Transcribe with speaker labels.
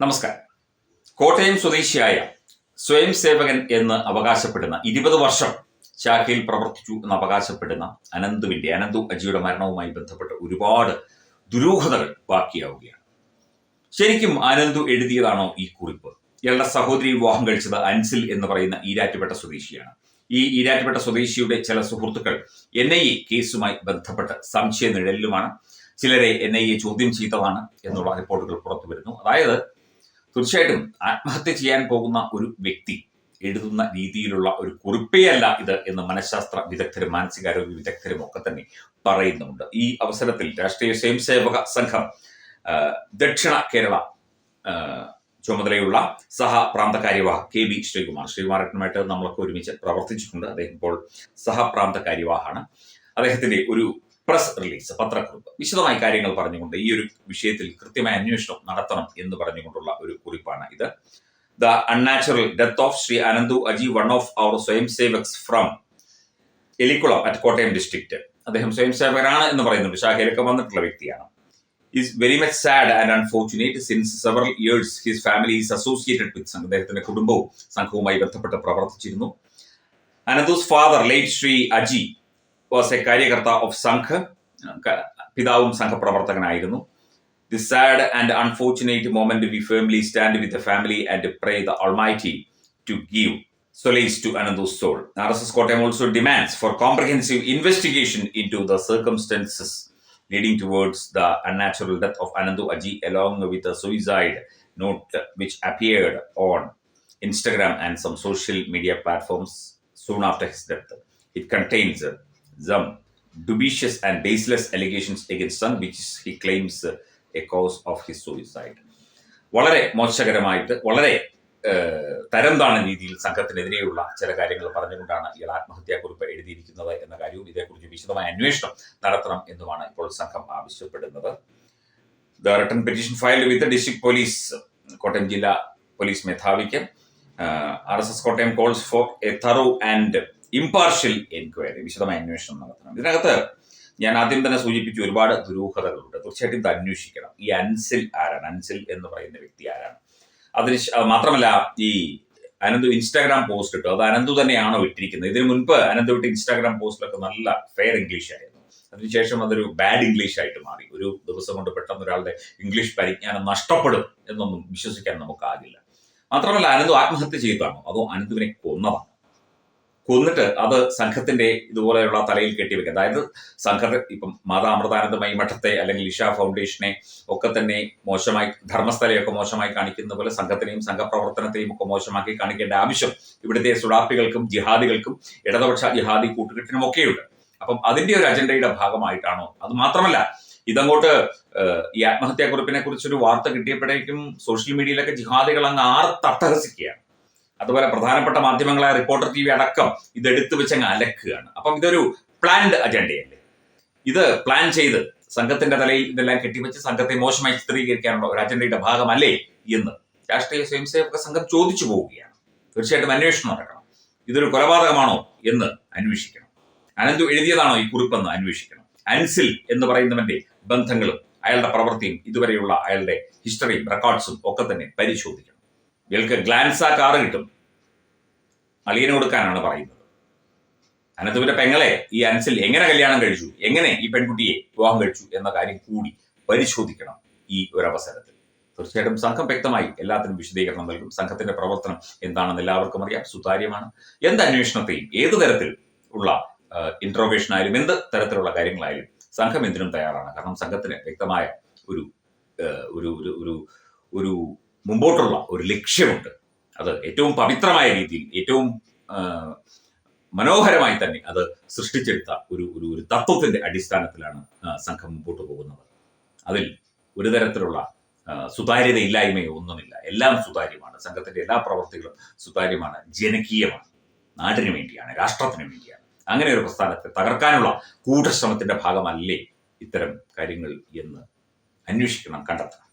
Speaker 1: നമസ്കാരം. കോട്ടയം സ്വദേശിയായ സ്വയം സേവകൻ എന്ന് അവകാശപ്പെടുന്ന ഇരുപത് വർഷം ശാഖയിൽ പ്രവർത്തിച്ചു എന്ന് അവകാശപ്പെടുന്ന അനന്തുവിന്റെ അനന്തു അജിയുടെ മരണവുമായി ബന്ധപ്പെട്ട് ഒരുപാട് ദുരൂഹതകൾ ബാക്കിയാവുകയാണ്. ശരിക്കും അനന്തു എഴുതിയതാണോ ഈ കുറിപ്പ്? ഇയാളുടെ സഹോദരി വിവാഹം കഴിച്ചത് അൻസിൽ എന്ന് പറയുന്ന ഈരാറ്റുപേട്ട സ്വദേശിയാണ്. ഈ ഈരാറ്റുപേട്ട സ്വദേശിയുടെ ചില സുഹൃത്തുക്കൾ എൻ ഐ എ കേസുമായി ബന്ധപ്പെട്ട് സംശയ നിഴലിലുമാണ് ചിലരെ എൻ ഐ എ ചോദ്യം ചെയ്തതാണ് എന്നുള്ള റിപ്പോർട്ടുകൾ പുറത്തു വരുന്നു അതായത് തീർച്ചയായിട്ടും ആത്മഹത്യ ചെയ്യാൻ പോകുന്ന ഒരു വ്യക്തി എഴുതുന്ന രീതിയിലുള്ള ഒരു കുറിപ്പേയല്ല ഇത് എന്ന് മനഃശാസ്ത്ര വിദഗ്ധരും മാനസികാരോഗ്യ വിദഗ്ധരും ഒക്കെ തന്നെ പറയുന്നുണ്ട് ഈ അവസരത്തിൽ രാഷ്ട്രീയ സ്വയംസേവക സംഘം ദക്ഷിണ കേരള ചുമതലയുള്ള സഹ പ്രാന്തകാര്യവാഹ് കെ ബി ശ്രീകുമാർ. ശ്രീകുമാരനുമായിട്ട് നമ്മളൊക്കെ ഒരുമിച്ച് പ്രവർത്തിച്ചിട്ടുണ്ട്. അദ്ദേഹം ഇപ്പോൾ സഹ പ്രാന്തകാര്യവാഹാണ് അദ്ദേഹത്തിന്റെ ഒരു പ്രസ് റിലീസ് പത്രക്കുറിപ്പ്. വിശദമായി കാര്യങ്ങൾ പറഞ്ഞുകൊണ്ട് ഈ ഒരു വിഷയത്തിൽ കൃത്യമായ അന്വേഷണം നടത്തണം എന്ന് പറഞ്ഞുകൊണ്ടുള്ള ഒരു കുറിപ്പാണ് ഇത്. The unnatural death of Shri Anandu Aji one of our swayamsevaks from Elikkulam at Kottayam district അദ്ദേഹം സ്വയം സേവകനാണ് എന്ന് പറയുന്നുണ്ട്. ശാഖയിലൊക്കെ വന്നിട്ടുള്ള വ്യക്തിയാണ്. Is very much sad and unfortunate since several years his family is associated with Sangham അദ്ദേഹത്തിന്റെ കുടുംബവും സംഘവുമായി ബന്ധപ്പെട്ട് പ്രവർത്തിച്ചിരുന്നു. Anandu's father late Shri Aji Was a karyakarta of Sangh ക- പിതാവും സംഘപ്രവർത്തകനായിരുന്നു the sad and unfortunate moment we family stand with the family and pray the almighty to give solace to Anandu's soul. RSS Kottayam also demands for comprehensive investigation into the circumstances leading towards the unnatural death of Anandu Aji along with a suicide note which appeared on Instagram and some social media platforms soon after his death. It contains uh, some dubious and baseless allegations against son which he claims uh, a cause of his suicide. വളരെ മോശകരമായിട്ട് വളരെ ഏഹ്, തരം താണ രീതിയിൽ സംഘത്തിനെതിരെയുള്ള ചില കാര്യങ്ങൾ പറഞ്ഞുകൊണ്ടാണ് ഇയാൾ ആത്മഹത്യാക്കുറിപ്പ് എഴുതിയിരിക്കുന്നത് എന്ന കാര്യവും ഇതേക്കുറിച്ച് വിശദമായ അന്വേഷണം നടത്തണം എന്നുമാണ് ഇപ്പോൾ സംഘം ആവശ്യപ്പെടുന്നത് the written petition filed with district police Kottayam ജില്ലാ പോലീസ് മേധാവിക്ക് R S S Kottayam calls for a thorough and impartial enquiry വിശദമായ അന്വേഷണം നടത്തണം. ഇതിനകത്ത് ഞാൻ ആദ്യം തന്നെ സൂചിപ്പിച്ചു ഒരുപാട് ദുരൂഹതകളുണ്ട്. തീർച്ചയായിട്ടും ഇത് അന്വേഷിക്കണം. ഈ അൻസിൽ ആരാണ്? അൻസിൽ എന്ന് പറയുന്ന വ്യക്തി ആരാണ്? അതിന് മാത്രമല്ല ഈ അനന്തു ഇൻസ്റ്റാഗ്രാം പോസ്റ്റ് ഇട്ടു. അത് അനന്തു തന്നെയാണോ ഇട്ടിരിക്കുന്നത്? ഇതിനു മുൻപ് അനന്തു വിട്ട് ഇൻസ്റ്റാഗ്രാം പോസ്റ്റിലൊക്കെ നല്ല ഫെയർ ഇംഗ്ലീഷ് ആയിരുന്നു. അതിനുശേഷം അതൊരു ബാഡ് ഇംഗ്ലീഷ് ആയിട്ട് മാറി. ഒരു ദിവസം കൊണ്ട് പെട്ടെന്ന് ഒരാളുടെ ഇംഗ്ലീഷ് പരിജ്ഞാനം നഷ്ടപ്പെടും എന്നൊന്നും വിശ്വസിക്കാൻ നമുക്കാകില്ല മാത്രമല്ല അനന്തു ആത്മഹത്യ ചെയ്തതാണോ? അതോ അനന്തുവിനെ കൊന്നതാണോ? കൊന്നിട്ട് അത് സംഘത്തിന്റെ ഇതുപോലെയുള്ള തലയിൽ കെട്ടിവെക്കുക. അതായത് സംഘ ഇപ്പം മാതാ അമൃതാനന്ദമയി മഠത്തെ അല്ലെങ്കിൽ ഇഷ ഫൗണ്ടേഷനെ ഒക്കെ തന്നെ മോശമായി ധർമ്മസ്ഥലയൊക്കെ മോശമായി കാണിക്കുന്ന പോലെ സംഘത്തിനെയും സംഘപ്രവർത്തനത്തെയും ഒക്കെ മോശമാക്കി കാണിക്കേണ്ട ആവശ്യം ഇവിടുത്തെ സുഡാപ്പികൾക്കും ജിഹാദികൾക്കും ഇടതുപക്ഷ ജിഹാദി കൂട്ടുകെട്ടിനും ഒക്കെയുണ്ട്. അപ്പം അതിന്റെ ഒരു അജണ്ടയുടെ ഭാഗമായിട്ടാണോ? അത് മാത്രമല്ല ഇതങ്ങോട്ട് ഈ ആത്മഹത്യാക്കുറിപ്പിനെ കുറിച്ചൊരു വാർത്ത കിട്ടിയപ്പോഴേക്കും സോഷ്യൽ മീഡിയയിലൊക്കെ ജിഹാദികൾ അങ്ങ് ആർത്തട്ടഹസിക്കുകയാണ് അതുപോലെ പ്രധാനപ്പെട്ട മാധ്യമങ്ങളായ റിപ്പോർട്ടർ ടി വി അടക്കം ഇത് എടുത്തു വെച്ചങ്ങ് അലക്കുകയാണ്. അപ്പം ഇതൊരു പ്ലാൻഡ് അജണ്ടയല്ലേ ഇത് പ്ലാൻ ചെയ്ത് സംഘത്തിന്റെ തലയിൽ ഇതെല്ലാം കെട്ടിവെച്ച് സംഘത്തെ മോശമായി ചിത്രീകരിക്കാനുള്ള ഒരു അജണ്ടയുടെ ഭാഗമല്ലേ എന്ന് രാഷ്ട്രീയ സ്വയംസേവക സംഘം ചോദിച്ചു പോവുകയാണ്. തീർച്ചയായിട്ടും അന്വേഷണം നടക്കണം. ഇതൊരു കൊലപാതകമാണോ എന്ന് അന്വേഷിക്കണം. അനന്തു എഴുതിയതാണോ ഈ കുറിപ്പെന്ന് അന്വേഷിക്കണം. അൻസിൽ എന്ന് പറയുന്നവന്റെ ബന്ധങ്ങളും അയാളുടെ പ്രവൃത്തിയും ഇതുവരെയുള്ള അയാളുടെ ഹിസ്റ്ററിയും റെക്കോർഡ്സും ഒക്കെ തന്നെ പരിശോധിക്കണം. ഇയാൾക്ക് ഗ്ലാൻസ കാറ് കിട്ടും. അളിയനെ കൊടുക്കാനാണ് പറയുന്നത്. അനന്തുവിന്റെ പെങ്ങളെ ഈ അൻസിൽ എങ്ങനെ കല്യാണം കഴിച്ചു? എങ്ങനെ ഈ പെൺകുട്ടിയെ വിവാഹം കഴിച്ചു എന്ന കാര്യം കൂടി പരിശോധിക്കണം ഈ ഒരു അവസരത്തിൽ തീർച്ചയായിട്ടും സംഘം വ്യക്തമായി എല്ലാത്തിനും വിശദീകരണം നൽകും. സംഘത്തിന്റെ പ്രവർത്തനം എന്താണെന്ന് എല്ലാവർക്കും അറിയാം. സുതാര്യമാണ്. എന്ത് അന്വേഷണത്തെയും ഏത് തരത്തിൽ ഉള്ള ഇന്ററോഗേഷൻ ആയാലും എന്ത് തരത്തിലുള്ള കാര്യങ്ങളായാലും സംഘം എന്തിനും തയ്യാറാണ്. കാരണം സംഘത്തിന് വ്യക്തമായ ഒരു ഒരു ഒരു ഒരു മുമ്പോട്ടുള്ള ഒരു ലക്ഷ്യമുണ്ട്. അത് ഏറ്റവും പവിത്രമായ രീതിയിൽ ഏറ്റവും മനോഹരമായി തന്നെ അത് സൃഷ്ടിച്ചെടുത്ത ഒരു ഒരു ഒരു തത്വത്തിന്റെ അടിസ്ഥാനത്തിലാണ് സംഘം മുമ്പോട്ട് പോകുന്നത്. അതിൽ ഒരു തരത്തിലുള്ള സുതാര്യത സുതാര്യതയില്ലായ്മയോ ഒന്നുമില്ല. എല്ലാം സുതാര്യമാണ്. സംഘത്തിന്റെ എല്ലാ പ്രവർത്തികളും സുതാര്യമാണ്. ജനകീയമാണ്. നാടിനു വേണ്ടിയാണ് രാഷ്ട്രത്തിന് വേണ്ടിയാണ്. അങ്ങനെ ഒരു പ്രസ്ഥാനത്തെ തകർക്കാനുള്ള കൂട്ടശ്രമത്തിന്റെ ഭാഗമല്ലേ ഇത്തരം കാര്യങ്ങൾ എന്ന് അന്വേഷിക്കണം കണ്ടെത്തണം.